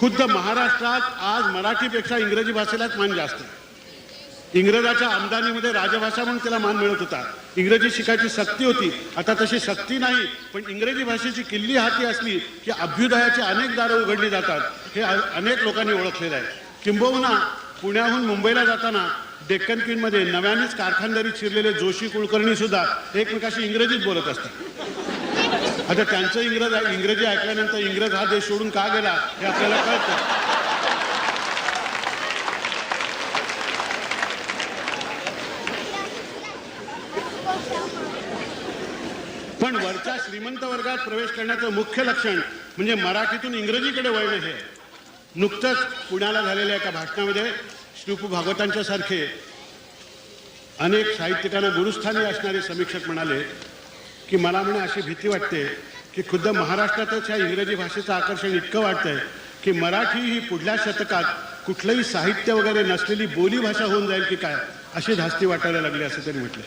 खुद्द महाराष्ट्रात आज मराठीपेक्षा इंग्रजी भाषेलाच मान जास्त आहे. इंग्रजाच्या आमदानीमध्ये राजभाषा म्हणून त्याला मान मिळत होता. इंग्रजी शिकायची सक्ती होती. आता तशी सक्ती नाही पण इंग्रजी भाषेची किल्ली हाती असली की अभ्युदयाची अनेक दारं उघडली जातात. हे अनेक लोकांनी ओळखलेलं आहे. किंबहुना पुण्याहून मुंबईला जाताना डेक्कन क्वीनमध्ये नव्यानेच कारखानदारी शिरलेले जोशी कुलकर्णी सुद्धा एकमेकाशी इंग्रजीत बोलत असतात. आता त्यांचं इंग्रज इंग्रजी ऐकल्यानंतर इंग्रज हा देश सोडून का गेला हे आपल्याला कळतं. पण वरच्या श्रीमंत वर्गात प्रवेश करण्याचं मुख्य लक्षण म्हणजे मराठीतून इंग्रजीकडे वळणं हे. नुकतंच पुण्याला झालेल्या एका भाषणामध्ये श्रीपू भागवतांच्या सारखे अनेक साहित्यिकांना गुरुस्थानी असणारे समीक्षक म्हणाले की मला म्हणे अशी भीती वाटते की खुद्द महाराष्ट्रातच ह्या इंग्रजी भाषेचं आकर्षण इतकं वाटतंय की मराठी ही पुढल्या शतकात कुठलंही साहित्य वगैरे नसलेली बोली भाषा होऊन जाईल की काय अशी धास्ती वाटायला लागली असं त्यांनी म्हटलं.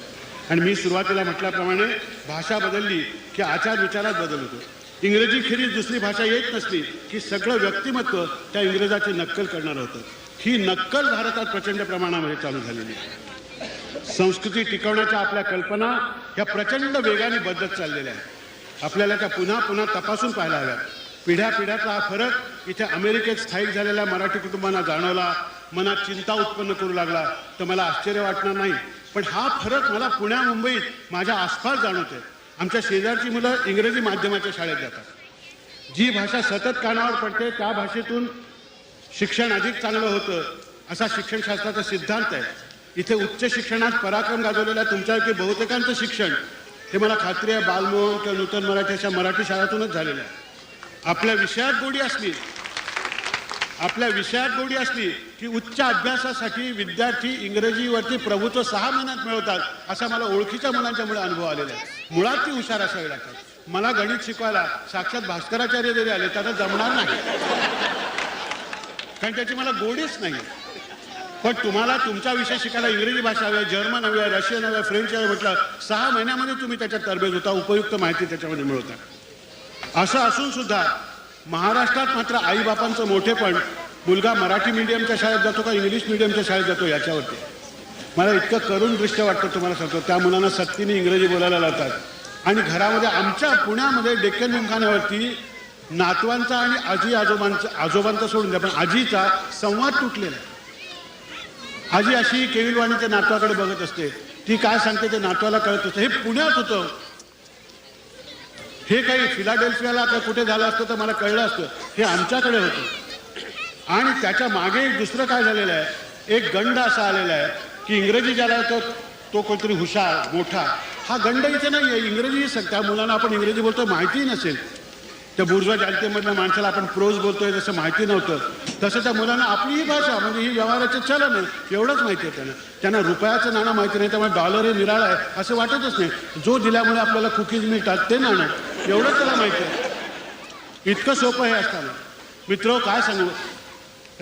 आणि मी सुरुवातीला म्हटल्याप्रमाणे भाषा बदलली की आचार विचारात बदल होतो. इंग्रजी खेरीज दुसरी भाषा येत नसली की सगळं व्यक्तिमत्व त्या इंग्रजाची नक्कल करणार होतं. ही नक्कल भारतात प्रचंड प्रमाणामध्ये चालू झालेली आहे. संस्कृती टिकवण्याच्या आपल्या कल्पना ह्या प्रचंड वेगाने बदलत चाललेल्या आहेत. आपल्याला त्या पुन्हा पुन्हा तपासून पाहायला हव्यात. पिढ्या पिढ्याचा हा फरक इथे अमेरिकेत स्थायिक झालेल्या मराठी कुटुंबांना जाणवला मनात चिंता उत्पन्न करू लागला तर मला आश्चर्य वाटणार नाही. पण हा फरक मला पुण्या मुंबईत माझ्या आसपास जाणवते आमच्या शेजारची मुलं इंग्रजी माध्यमाच्या शाळेत जातात. जी भाषा सतत कानावर पडते त्या भाषेतून शिक्षण अधिक चांगलं होतं असा शिक्षणशास्त्राचा सिद्धांत आहे. इथे उच्च शिक्षणात पराक्रम गाजवलेल्या तुमच्यापैकी बहुतेकांचं शिक्षण हे मला खात्री आहे बालमोहन किंवा नूतन मराठी अशा मराठी शाळातूनच झालेलं आहे. आपल्या विषयात गोडी असली आपल्या विषयात गोडी असली की उच्च अभ्यासासाठी विद्यार्थी इंग्रजीवरती प्रभुत्व सहा महिन्यात मिळवतात असा मला ओळखीच्या मुलांच्यामुळे अनुभव आलेला आहे. मुळात ती हुशार असावी लागतात मला गणित शिकवायला साक्षात भास्कराचार्य जरी आले त्याचा जमणार नाही. कारण त्याची मला गोडीच नाही. पण तुम्हाला तुमचा विषय शिकायला इंग्रजी भाषा हवी आहे जर्मन हवी आहे रशियन हवी फ्रेंच हवी म्हटलं सहा महिन्यामध्ये तुम्ही त्याच्यात तरबेज होता उपयुक्त माहिती त्याच्यामध्ये मिळवता. असं असून सुद्धा महाराष्ट्रात मात्र आईबापांचं मोठेपण मुलगा मराठी मीडियमच्या शाळेत जातो का इंग्लिश मीडियमच्या शाळेत जातो याच्यावरती. मला इतकं करून दृश्य वाटतं तुम्हाला सांगतो त्या मुलांना सक्तीने इंग्रजी बोलायला लावतात. आणि घरामध्ये आमच्या पुण्यामध्ये डेक्कन जिमखान्यावरती नातवांचा आणि आजी आजोबांचा आजोबांचा सोडून द्या पण आजीचा संवाद तुटलेला आहे. आजी अशी केविलवाणीच्या नातवाकडे बघत असते. ती काय सांगते ते नातवाला कळत असतं. हे पुण्यात होतं. हे काही फिलाडेल्फियाला आता कुठे झालं असतं तर मला कळलं असतं. हे आमच्याकडे होतं. आणि त्याच्यामागे एक दुसरं काय झालेलं आहे? एक गंड असा आलेला आहे की इंग्रजी ज्याला तो तो कोणतरी हुशार मोठा. हा गंड इथे नाही आहे इंग्रजी सग त्या मुलांना आपण इंग्रजी बोलतो माहितीही नसेल. त्या बुर्जवा जनतेमधल्या माणसाला आपण प्रोज बोलतोय जसं माहिती नव्हतं तसं त्या मुलांना आपली ही भाषा म्हणजे ही व्यवहाराचं चलन आहे एवढंच माहिती आहे त्यांना. त्यांना रुपयाचं नाणं माहिती नाही त्यामुळे डॉलर हे निराळ आहे असं वाटतच नाही. जो दिल्यामुळे आपल्याला कुकीज मिळतात ते नाणं. एवढंच त्याला माहिती आहे. इतकं सोपं हे असताना. मित्र काय सांगू?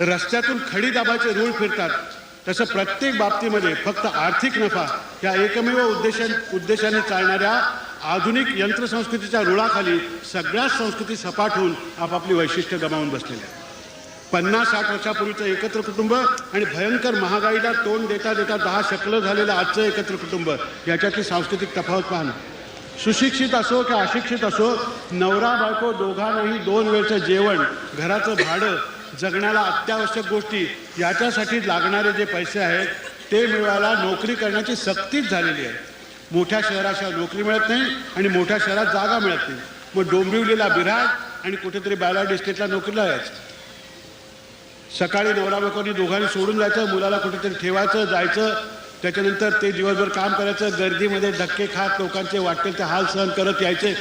रस्त्यातून खडी दाबाचे रूळ फिरतात. तसं प्रत्येक बाबतीमध्ये फक्त आर्थिक नफा या एकमेव उद्देशा उद्देशाने चालणाऱ्या आधुनिक यंत्रसंस्कृतीच्या रुळाखाली सगळ्याच संस्कृती सपाट होऊन आपापली वैशिष्ट्य गमावून बसलेल्या पन्नास साठ वर्षापूर्वीचं एकत्र कुटुंब आणि भयंकर महागाईला तोंड देता देता दहा शकलं झालेलं आजचं एकत्र कुटुंब याच्यातली सांस्कृतिक तफावत पाहणं सुशिक्षित असो किंवा अशिक्षित असो नवरा बायको दोघांनाही दोन वेळचं जेवण घराचं भाडं जगण्याला अत्यावश्यक गोष्टी याच्यासाठी लागणारे जे पैसे आहेत ते मिळवायला नोकरी करण्याची सक्तीच झालेली आहे. मोठ्या शहराशिवाय नोकरी मिळत नाही आणि मोठ्या शहरात जागा मिळत नाही. मग डोंबिवलीला बिराज आणि कुठेतरी बायला इस्टेटला नोकरीला यायचं. सकाळी नवरा बायकोनी दोघांनी सोडून जायचं मुलाला कुठेतरी ठेवायचं जायचं. त्याच्यानंतर ते दिवसभर काम करायचं गर्दीमध्ये धक्के खात लोकांचे वाटेल ते हाल सहन करत यायचे.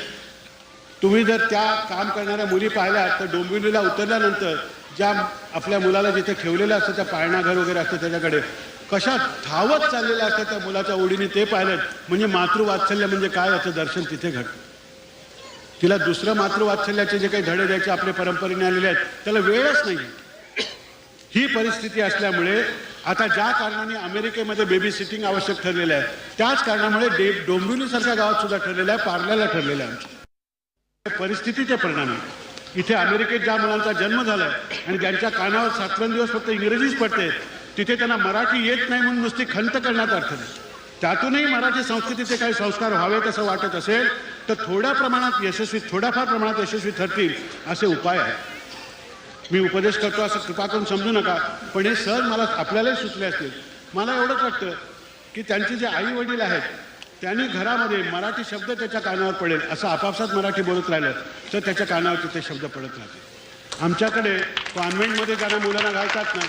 तुम्ही जर त्या काम करणाऱ्या मुली पाहिल्या तर डोंबिवलीला उतरल्यानंतर ज्या आपल्या मुलाला जिथे ठेवलेलं असतं त्या पाळणाघर वगैरे असतं त्याच्याकडे. कशा धावत चाललेल्या असतात त्या मुलाच्या ओढीने ते पाहिलं. म्हणजे मातृवात्सल्य म्हणजे काय? याचं दर्शन तिथे घडतं तिला दुसरं मातृवात्सल्याचे जे काही धडे द्यायचे आपल्या परंपरेने आलेले आहेत त्याला वेळच नाही ही परिस्थिती असल्यामुळे आता ज्या कारणाने अमेरिकेमध्ये बेबी सिटिंग आवश्यक ठरलेलं आहे त्याच कारणामुळे डे डोंबिवलीसारख्या गावात सुद्धा ठरलेलं आहे पार्ल्याला ठरलेलं आहे परिस्थितीचे परिणाम आहे इथे अमेरिकेत ज्या मुलांचा जन्म झाला आणि ज्यांच्या कानावर सातवंदिवस फक्त इंग्रजीच पडते तिथे त्यांना मराठी येत नाही म्हणून नुसती खंत करण्यात अर्थ नाही. त्यातूनही मराठी संस्कृतीचे काही संस्कार व्हावेत असं वाटत असेल तर थोड्या प्रमाणात यशस्वी थोड्याफार प्रमाणात यशस्वी ठरतील असे उपाय आहेत. मी उपदेश करतो असं कृपा करून समजू नका पण हे सहज मला आपल्यालाही सुचले असतील. मला एवढंच वाटतं की त्यांचे जे आई वडील आहेत त्यांनी घरामध्ये मराठी शब्द त्याच्या कानावर पडेल असं आपापसात मराठी बोलत राहिलं तर त्याच्या कानावर ते शब्द पडत राहतील. आमच्याकडे कॉन्व्हेंटमध्ये ज्यांना मुलांना घालतात ना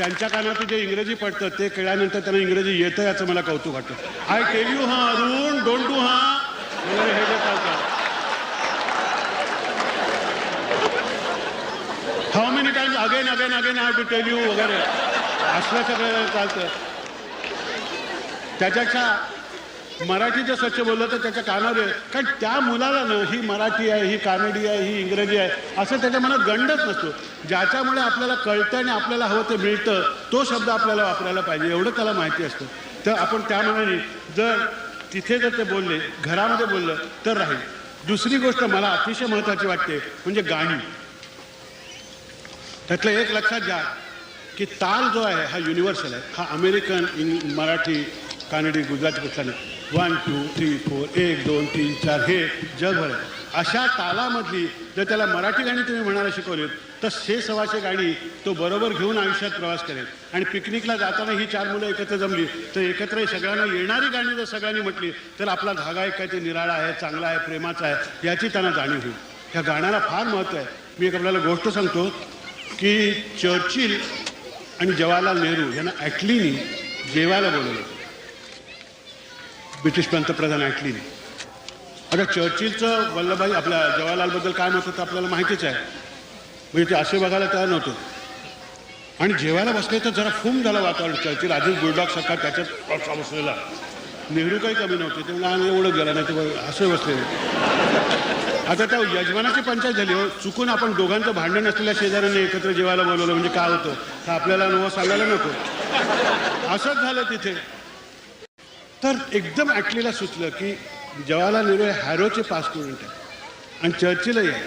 त्यांच्या कानात जे इंग्रजी पडतं ते केल्यानंतर त्यांना इंग्रजी येतं याचं मला कौतुक वाटतं. आय टेल यू हा अरुण डोंट डू हा. वगैरे हे जे चालतं. How many times again again again I to tell you वगैरे. असलं सगळं चालतं. त्याच्यापेक्षा मराठी जर स्वच्छ बोललं तर त्याच्या कानावर आहे. कारण त्या मुलाला ना ही मराठी आहे ही कानडी आहे ही इंग्रजी आहे असं त्याच्या मनात गंडच नसतो. ज्याच्यामुळे आपल्याला कळतं आणि आपल्याला हवं ते मिळतं तो शब्द आपल्याला वापरायला पाहिजे एवढं त्याला माहिती असतं. तर आपण त्या मनाने जर तिथे जर ते बोलले घरामध्ये बोललं तर राहील. दुसरी गोष्ट मला अतिशय महत्त्वाची वाटते म्हणजे गाणी. त्यातलं एक लक्षात घ्या की ताल जो आहे हा युनिव्हर्सल आहे. हा अमेरिकन इंग मराठी कानडी गुजराती कुठला नाही. वन टू थ्री फोर एक दोन तीन चार हे जगभर अशा तालामधली जर त्याला मराठी गाणी तुम्ही म्हणायला शिकवलीत तर से सवाशे गाणी तो बरोबर घेऊन आयुष्यात प्रवास करेल. आणि पिकनिकला जाताना ही चार मुलं एकत्र जमली तर एकत्र सगळ्यांना येणारी गाणी जर सगळ्यांनी म्हटली तर आपला धागा एक काय ते निराळा आहे चांगला आहे प्रेमाचा आहे याची त्यांना जाणीव होईल. ह्या गाण्याला फार महत्त्व आहे. मी एक आपल्याला गोष्ट सांगतो की चर्चिल आणि जवाहरलाल नेहरू यांना ॲटलीनी जेवायला बोलवलं. ब्रिटिश पंतप्रधान ॲटलीनी. आता चर्चिलचं वल्लभभाई आपल्या जवाहरलालबद्दल काय मत होतं आपल्याला माहितीच आहे. म्हणजे ते असे बघायला तयार नव्हतं. आणि जेवायला बसले तर जरा फुम झालं वातावरण. चर्चिल आधीच बुलडॉग सरकार त्याच्यात पावसा बसलेला. नेहरू काही कमी नव्हते. ते लहान एवढं गेला नाही ते असे बसलेले आता त्या यजमानाची पंचायत झाली हो. चुकून आपण दोघांचं भांडण असलेल्या शेजाऱ्यांनी एकत्र जेवायला बोलवलं. म्हणजे काय होतं? तर आपल्याला नवं सांगायला नको. असंच झालं तिथे. तर एकदम ॲटलीला सुचलं की जवाहरलाल नेहरू हे हॅरोचे पास करून टाक आणि चर्चिला आहे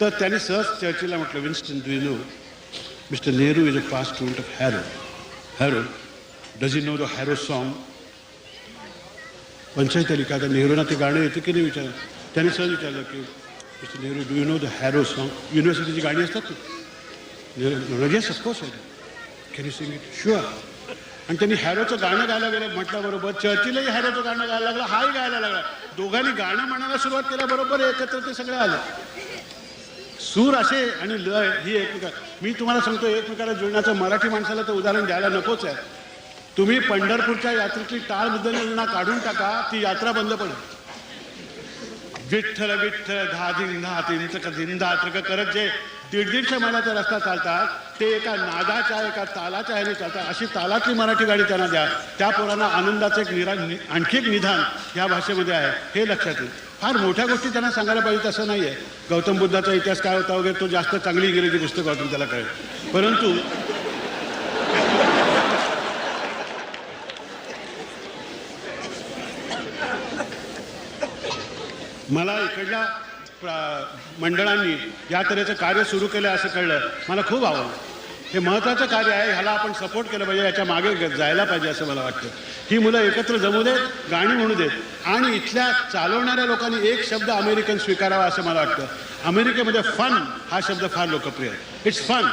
तर त्याने सहज चर्चिला म्हटलं Winston do know mister Nehru is a past student of Harrow Harrow does you know the Harrow song panchayat आली का? आता नेहरूंना ते गाणं येतं की नाही विचारलं? त्याने सहज विचारलं की mister Nehru do you know the Harrow song युनिव्हर्सिटीची गाणी असतात Nehru of course can you sing it sure आणि त्यांनी हॅरोचं गाणं गायला गेलं. म्हटल्याबरोबर चर्चिलही हॅरोचं गाणं गायला लागलं हाही गायला लागला. दोघांनी गाणं म्हणायला सुरुवात केल्याबरोबर एकत्र ते सगळं आलं. सूर असे आणि लय ही एकमेका मी तुम्हाला सांगतो एकमेकाला जुळण्याचं मराठी माणसाला तर उदाहरण द्यायला नकोच आहे. तुम्ही पंढरपूरच्या यात्रेतली टाळ योजना काढून टाका ती यात्रा बंद पडेल. विठ्ठल विठ्ठल धा धिंग धा तिंचक धिंधा त्रक करत जे दीड दीडशे महिन्याचा रस्ता चालतात ते एका नादाच्या एका तालाच्या ह्याने चालतात. अशी तालातली मराठी गाडी त्यांना द्या. त्या पोरांना आनंदाचं एक निरा आणखी एक निधान या भाषेमध्ये आहे. हे लक्षात येईल. फार मोठ्या गोष्टी त्यांना सांगायला पाहिजे तसं नाही आहे गौतम बुद्धाचा इतिहास काय होता वगैरे तो जास्त चांगली इंग्रजी पुस्तक वाचून त्याला कळेल. परंतु मला इकडल्या मंडळांनी या तऱ्हेचं कार्य सुरू केलं असं कळलं. मला खूप आवडलं. हे महत्त्वाचं कार्य आहे ह्याला आपण सपोर्ट केलं पाहिजे याच्या मागे ग- जायला पाहिजे असं मला वाटतं. ही मुलं एकत्र जमू देत गाणी म्हणू देत. आणि इथल्या चालवणाऱ्या लोकांनी एक शब्द अमेरिकन स्वीकारावा असं मला वाटतं. अमेरिकेमध्ये फन हा शब्द फार लोकप्रिय आहे. इट्स फन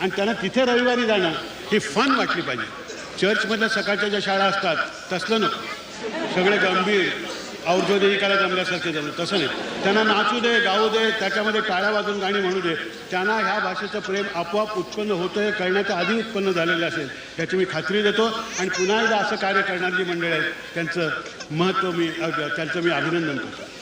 आणि त्यांना तिथे रविवारी जाणं ही फन वाटली पाहिजे. चर्चमधल्या सकाळच्या ज्या शाळा असतात तसलं नको. सगळे गंभीर. औषधीकाला जमल्यासारखे जमलं. तसं नाही. त्यांना नाचू दे गाऊ दे त्याच्यामध्ये टाळ्या वाजून गाणी म्हणू दे. त्यांना ह्या भाषेचं प्रेम आपोआप उत्पन्न होतं आहे करण्याचं आधी उत्पन्न झालेलं असेल. याची मी खात्री देतो. आणि पुन्हा एकदा असं कार्य करणारी जी मंडळ आहेत त्यांचं महत्त्व मी त्यांचं मी अभिनंदन करतो.